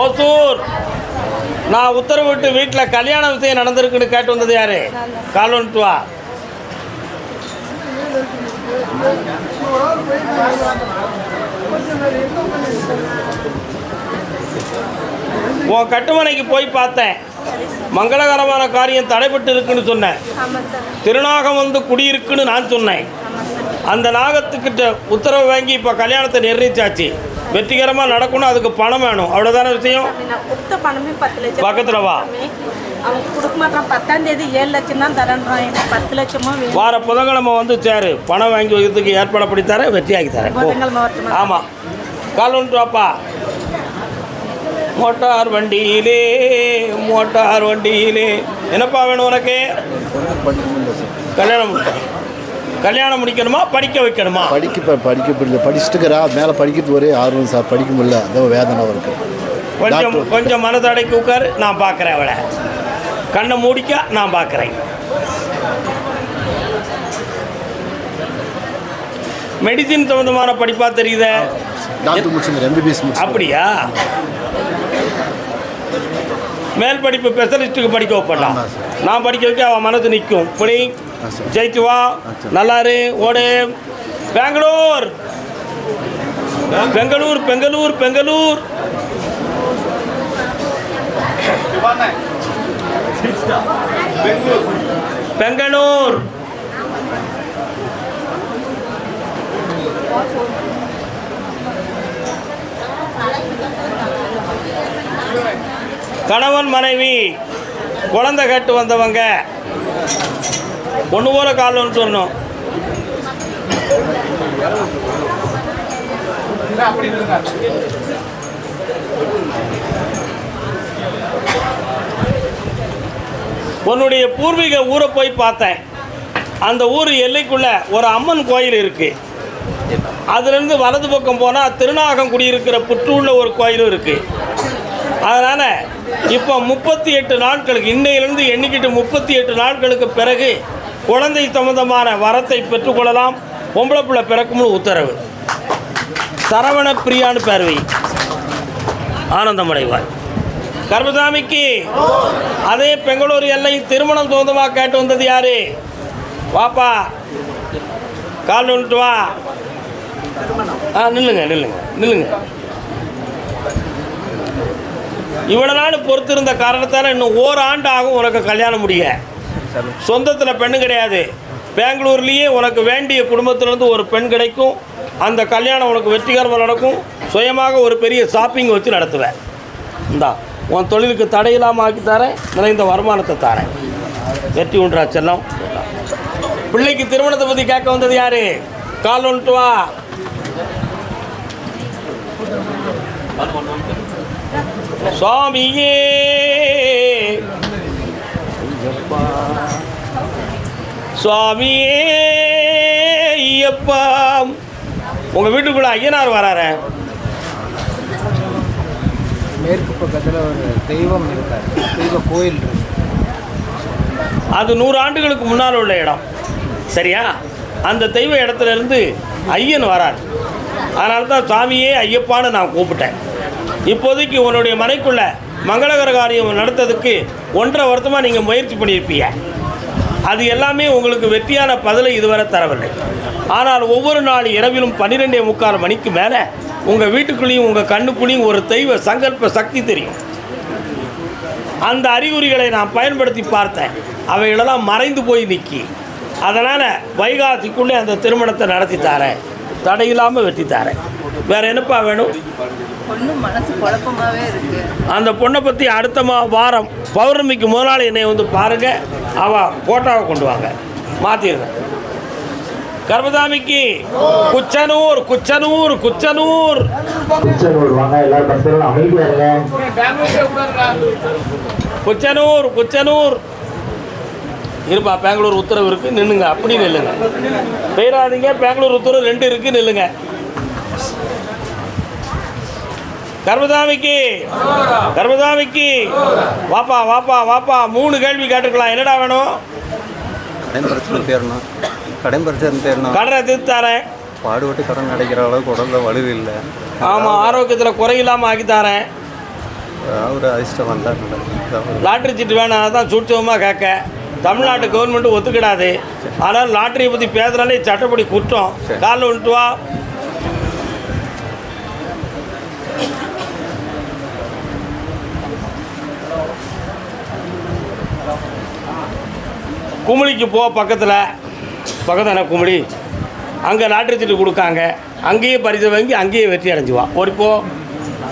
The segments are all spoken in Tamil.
ஓசூர். நான் உத்தரவிட்டு வீட்டில் கல்யாண விஷயம் நடந்திருக்குன்னு கேட்டு வந்தது யாரு? கால் வா உன் கட்டுமனைக்கு போய் பார்த்தேன். மங்களகரமான காரியம் தடைபட்டு இருக்குன்னு சொன்னேன். திருநாகம் வந்து குடியிருக்குன்னு நான் சொன்னேன். அந்த நாகத்துக்கிட்ட உத்தரவு வாங்கி இப்போ கல்யாணத்தை நிர்ணயிச்சாச்சு. வெற்றிகரமாக நடக்கணும் அதுக்கு பணம் வேணும். அவ்வளோதான விஷயம்? பக்கத்துல வா. அவங்க கொடுக்க மாட்டான். பத்தாம் தேதி ஏழு லட்சம் தான் எனக்கு பத்து லட்சமா வேணும். வார புதன்கிழமை வந்து சேரு. பணம் வாங்கி வைக்கிறதுக்கு ஏற்பாடு பண்ணி தரேன் வெற்றியாக்கி தரேன் ஆமாம் கால் ஒன்று வாப்பா. மோட்டார் வண்டியிலே மோட்டார் வண்டியிலே. என்னப்பா வேணும் உனக்கு? கல்யாணம் கல்யாணம் முடிக்கணுமா படிக்க வைக்கணுமா? படிக்க படிக்க முடியல. படிச்சுட்டுக்கிறா மேலே படிக்கிறது ஒரே ஆர்வம் சார். படிக்க முடியல. அதான் வேதனை இருக்கு கொஞ்சம். கொஞ்சம் மனதடைக்கு உட்காரு நான் பார்க்குறேன் அவளை. கண்ணை மூடிக்க நான் பார்க்குறேன். மெடிசின் சம்மந்தமான படிப்பா தெரியுதே? டாக்டர் எம்பிபிஎஸ் அப்படியா? மேல் படிப்பு ஸ்பெஷலிஸ்ட்டுக்கு படிக்க வைப்படலாம். நான் படிக்க வைக்க அவன் மனசு நிற்கும். இப்படி. ஜெயிச்சு வா. நல்லாரு ஓடு. பெங்களூர். பெங்களூர் பெங்களூர் பெங்களூர். பெங்களூர். கணவன் மனைவி குழந்தை கட்டு வந்தவங்க. ஒன்று போல கால் வந்து சொல்லணும் உன்னுடைய பூர்வீக ஊரை போய் பார்த்தேன். அந்த ஊர் எல்லைக்குள்ள ஒரு அம்மன் கோயில் இருக்கு. அதுலேருந்து வலது பக்கம் போனால் திருநாகங்குடி இருக்கிற புற்றுள்ள ஒரு கோயிலும் இருக்கு. அதனால் இப்போ முப்பத்தி எட்டு நாட்களுக்கு இன்னையிலேருந்து எண்ணிக்கிட்டு முப்பத்தி எட்டு நாட்களுக்கு பிறகு குழந்தை சம்பந்தமான வரத்தை பெற்றுக்கொள்ளலாம் பொம்பளை பிள்ளை பிறக்கும்னு உத்தரவு. சரவண பிரியான்னு பேர்வை. ஆனந்தமடைவாய் கர்மசாமிக்கு அதே பெங்களூர் எல்லை திருமணம் சொந்தமாக கேட்டு வந்தது யாரு? வாப்பா கால் நின்றுட்டு வா. ஆ நில்லுங்க நில்லுங்க நில்லுங்க. இவ்வளோ நாள் பொறுத்திருந்த காரணத்தால் இன்னும் ஓராண்டு ஆகும் உனக்கு கல்யாணம் முடிய. சொந்தத்தில் பெண்ணு கிடையாது. பெங்களூர்லேயே உனக்கு வேண்டிய குடும்பத்திலேருந்து ஒரு பெண் கிடைக்கும். அந்த கல்யாணம் உனக்கு வெற்றிகரமாக நடக்கும். சுயமாக ஒரு பெரிய ஷாப்பிங் வச்சு நடத்துவேன் இந்தா உன் தொழிலுக்கு தடையில்லாமல் ஆக்கி தரேன். நிறைந்த வருமானத்தை தரேன். வெற்றி உண்டா செல்லம்? பிள்ளைக்கு திருமணத்தை பற்றி கேட்க வந்தது யாரு? கால் ஒன்று வா. சுவாமியே. சுவாமியே ஐயப்பா. உங்கள் வீட்டுக்குள்ள ஐயனார் வராரு. மேற்கு பக்கத்தில் ஒரு தெய்வம் இருக்கார். தெய்வ கோயில் இருக்கு. அது நூறு ஆண்டுகளுக்கு முன்னால் உள்ள இடம். சரியா? அந்த தெய்வ இடத்துல இருந்து ஐயன் வரார். அதனால தான் சாமியே ஐயப்பான்னு நான் கூப்பிட்டேன். இப்போதைக்கு உன்னுடைய மனைக்குள்ள மங்களகர காரியம் நடத்ததுக்கு ஒன்றரை வருஷமாக நீங்கள் முயற்சி பண்ணியிருப்பீங்க. அது எல்லாமே உங்களுக்கு வெற்றியான பதிலை இதுவரை தரவில்லை. ஆனால் ஒவ்வொரு நாள் இரவிலும் பன்னிரெண்டே முக்கால் மணிக்கு மேலே உங்கள் வீட்டுக்குள்ளேயும் உங்கள் கண்ணுக்குள்ளேயும் ஒரு தெய்வ சங்கல்ப சக்தி தெரியும். அந்த அறிகுறிகளை நான் பயன்படுத்தி பார்த்தேன். அவைகளெல்லாம் மறைந்து போய் நிற்கி அதனால் வைகாசிக்குள்ளே அந்த திருமணத்தை நடத்தி தாரேன். தடையில்லாமல் வெட்டி தாரேன். வேற என்னப்பா வேணும்? ஒன்றும் மனசு குழப்பமாவே இருக்கு. அந்த பொண்ணை பற்றி அடுத்த மா வாரம் பௌர்ணமிக்கு முதலாளி என்னை வந்து பாருங்கள் அவள் ஃபோட்டோவை கொண்டு வாங்க. மாற்றிடுங்க கர்மதாமிக்கு குச்சனூர் குச்சனூர் குச்சனூர். குச்சனூர் குச்சனூர் இருப்பா பெங்களூர் உத்தரவு இருக்கு நில்லுங்க. அப்படி நில்லுங்க. போயிடாதீங்க பெங்களூர் உத்தரவு ரெண்டு இருக்கு நில்லுங்க. கர்மதாமிக்கு கர்மதாமிக்கு வாப்பா வாப்பா வாப்பா மூணு கேள்வி கேட்டுக்கலாம் என்னடா வேணும்? கடன் பிரச்சனை தேரணும் கடன் பிரச்சனை தேரணும் கடனை தீர்த்து தரேன் பாடுபட்டு கடன் அடைக்கிற அளவுக்கு உடம்புல வலு இல்லை. ஆமாம் ஆரோக்கியத்தில் குறையில்லாமல் ஆக்கி தரேன் அவர் அதிர்ஷ்டம் வந்தால் லாட்ரி சீட்டு வேணாம் தான் சூட்சமாக கேட்க. தமிழ்நாட்டு கவர்மெண்ட் ஒத்துக்கிடாது. ஆனால் லாட்டரியை பற்றி பேசுகிறாலே சட்டப்படி குற்றம். காலில் விட்டு வா. குமிழிக்கு போ பக்கத்தில். பக்கத்தில் குமிழி. அங்கே லாட்டரி சீட்டு கொடுக்காங்க. அங்கேயே பரிசு வாங்கி அங்கேயே வெற்றி அடைஞ்சுவா. ஒரு போ.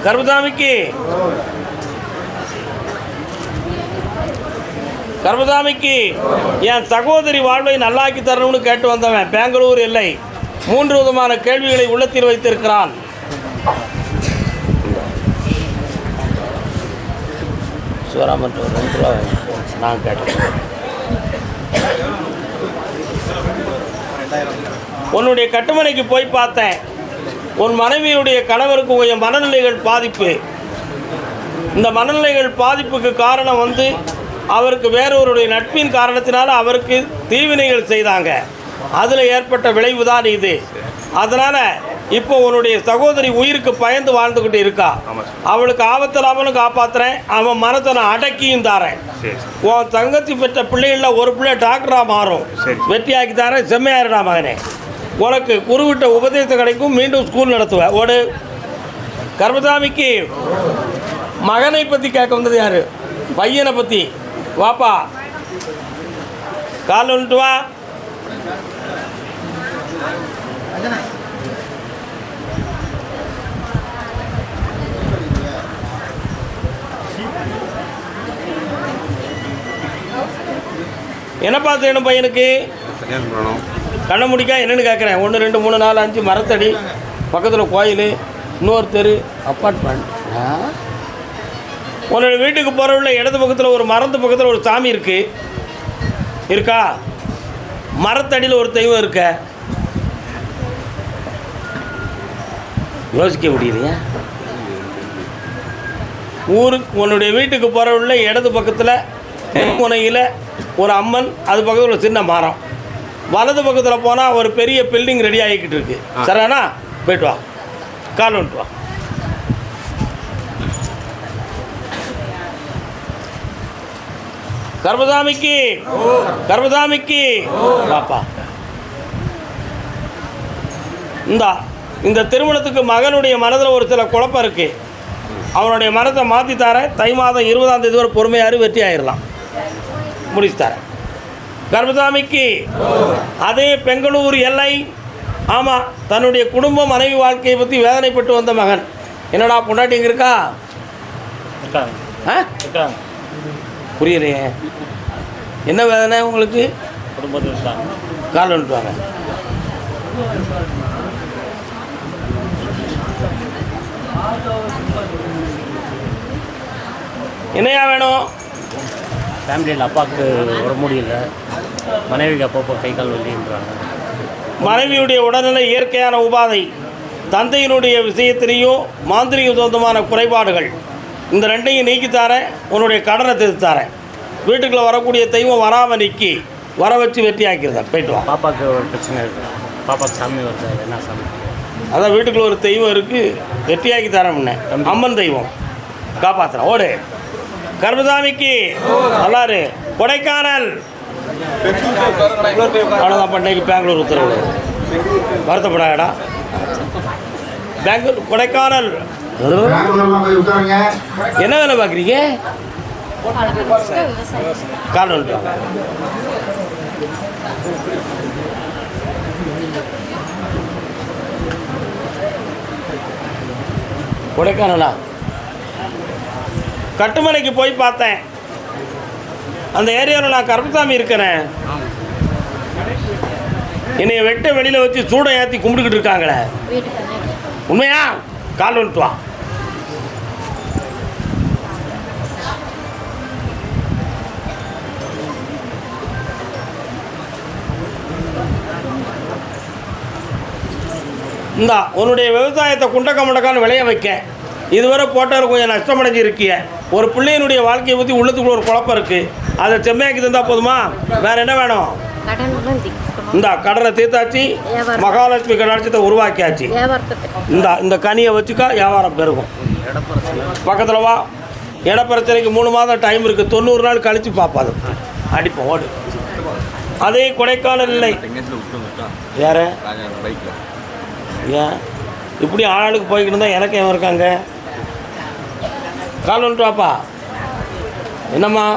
கர்பதாமிக்கு கர்பதாமிக்கு என் சகோதரி வாழ்வை நல்லாக்கி தரணும்னு கேட்டு வந்தவன் பெங்களூர் இல்லை மூன்று விதமான கேள்விகளை உள்ளத்தில் வைத்திருக்கிறான். சிவராமன் நான் கேட்டேன். உன்னுடைய கட்டுமனைக்கு போய் பார்த்தேன். உன் மனைவியுடைய கணவருக்கு கொஞ்சம் மனநிலைகள் பாதிப்பு. இந்த மனநிலைகள் பாதிப்புக்கு காரணம் வந்து அவருக்கு வேறொருடைய நட்பின் காரணத்தினால் அவருக்கு தீவினைகள் செய்தாங்க. அதில் ஏற்பட்ட விளைவு தான் இது. அதனால் இப்போ உன்னுடைய சகோதரி உயிருக்கு பயந்து வாழ்ந்துக்கிட்டு இருக்கா. அவளுக்கு ஆபத்தில் அவனும் காப்பாற்றுறேன் அவன் மனத்தை நான் அடக்கியும் தாரேன். உன் தங்கச்சி பெற்ற பிள்ளைகளில் ஒரு பிள்ளை டாக்டராக மாறும். வெற்றியாக்கி தரேன். செம்மையாருடா மகனே. உனக்கு குருவிட்ட உபதேசம் கிடைக்கும். மீண்டும் ஸ்கூல் நடத்துவேன் ஓடு. கர்மசாமிக்கு மகனை பற்றி கேட்க வந்தது யாரு? பையனை பற்றி வாப்பா. கால் வந்துட்டு வா. என்னப்பா செய்யணும் பையனுக்கு? கண்ண முடிக்கா என்னன்னு கேட்குறேன் ஒன்று ரெண்டு மூணு நாலு அஞ்சு மரத்தடி பக்கத்தில் கோயில் இன்னொரு தெரு அப்பார்ட்மெண்ட் உன்னோட வீட்டுக்கு போகிற உள்ள இடது பக்கத்தில் ஒரு மரத்து பக்கத்தில் ஒரு சாமி இருக்கு. இருக்கா? மரத்தடியில் ஒரு தெய்வம் இருக்க. யோசிக்க முடியலையா? ஊருக்கு உன்னுடைய வீட்டுக்கு போகிற உள்ள இடது பக்கத்தில் முனையில் ஒரு அம்மன் அது பக்கத்தில் ஒரு சின்ன மரம். வலது பக்கத்தில் போனால் ஒரு பெரிய பில்டிங் ரெடி ஆகிக்கிட்டு இருக்கு. சரியாண்ணா போயிட்டு வா. கால் வந்துட்டு வா. கர்மசாமிக்கு கர்மசாமிக்கு. பாப்பா இந்தா இந்த திருமணத்துக்கு மகனுடைய மனதில் ஒரு சில குழப்பம் இருக்கு. அவனுடைய மனத்தை மாற்றி தரேன். தை மாதம் இருபதாம் தேதி வரை பொறுமையாரு வெற்றி ஆயிடலாம் தரேன் கர்மசாமிக்கு அதே பெங்களூர் எல்லை ஆமாம் தன்னுடைய குடும்ப மனைவி வாழ்க்கையை பற்றி வேதனைப்பட்டு வந்த மகன். என்னடா பொண்டாட்டி இங்கே இருக்கா? புரியலையே. என்ன வேதனை உங்களுக்கு? கால் வந்துட்டு வாங்க என்னையா வேணும்? ஃபேமிலியில் அப்பாவுக்கு வர முடியல மனைவிக்கு அப்பப்போ கை கால் வலின்றாங்க. மனைவியுடைய உடல்நிலை இயற்கையான உபாதை. தந்தையினுடைய விஷயத்திலையும் மாந்திரிக சொந்தமான குறைபாடுகள். இந்த ரெண்டையும் நீக்கி தரேன் உன்னுடைய கடனை திருத்தி தரேன். வீட்டுக்குள்ளே வரக்கூடிய தெய்வம் வராமல் நிற்கி வர வச்சு ஆக்கிடுறேன் போயிட்டு வா. பாப்பாவுக்கு ஒரு பிரச்சனை இருக்குது பாப்பாவுக்கு சாமி வருது என்ன சாமி? அதான் வீட்டுக்குள்ள ஒரு தெய்வம் இருக்குது வெற்றியாக்கி தரேன் முன்ன அம்மன் தெய்வம். காப்பாத்துறேன். ஓடு. கர்மசாமிக்கு நல்லாரு கொடைக்கானல். அவ்வளோதான் பண்ணைக்கு பெங்களூர் உத்தரவு. வருத்தப்படாடா பெங்களூர் கொடைக்கானல். என்ன வேலை பார்க்குறீங்க? கால் கொடைக்கானலா? கட்டுமலைக்கு போய் பார்த்தேன். அந்த ஏரியாவில் நான் கருப்பசாமி இருக்கிறேன் என்னை வெட்ட வெளியில் வச்சு சூடை ஏற்றி கும்பிட்டுக்கிட்டு இருக்காங்களே. உண்மையா? கால் வந்துட்டு வா. இந்தா உன்னுடைய விவசாயத்தை குண்டக்க முண்டக்கான்னு விளைய வைக்க. இதுவரை போட்டவர் கொஞ்சம் நஷ்டமடைஞ்சு இருக்கிய ஒரு பிள்ளையினுடைய வாழ்க்கையை பற்றி உள்ளத்துக்குள்ள ஒரு குழப்பம் இருக்குது அதை செம்மையாக்கி தந்தா போதுமா? வேற என்ன வேணும்? இந்தா கடனை தீர்த்தாச்சு. மகாலட்சுமி கடாட்சத்தை உருவாக்கியாச்சு. இந்த இந்த கனியை வச்சுக்கா வியாபாரம் பெருகும். பக்கத்தில் வா. இட பிரச்சனைக்கு மூணு மாதம் டைம் இருக்குது தொண்ணூறு நாள் கழித்து பார்ப்பாது அடிப்போம் ஓடு. அதே கொடைக்கானல் இல்லை. யார ஏன்? இப்படி ஆளுக்கு போய்கிட்டு இருந்தால் எனக்கு ஏன் இருக்காங்க. கால் வந்துட்டு வாப்பா. என்னம்மா?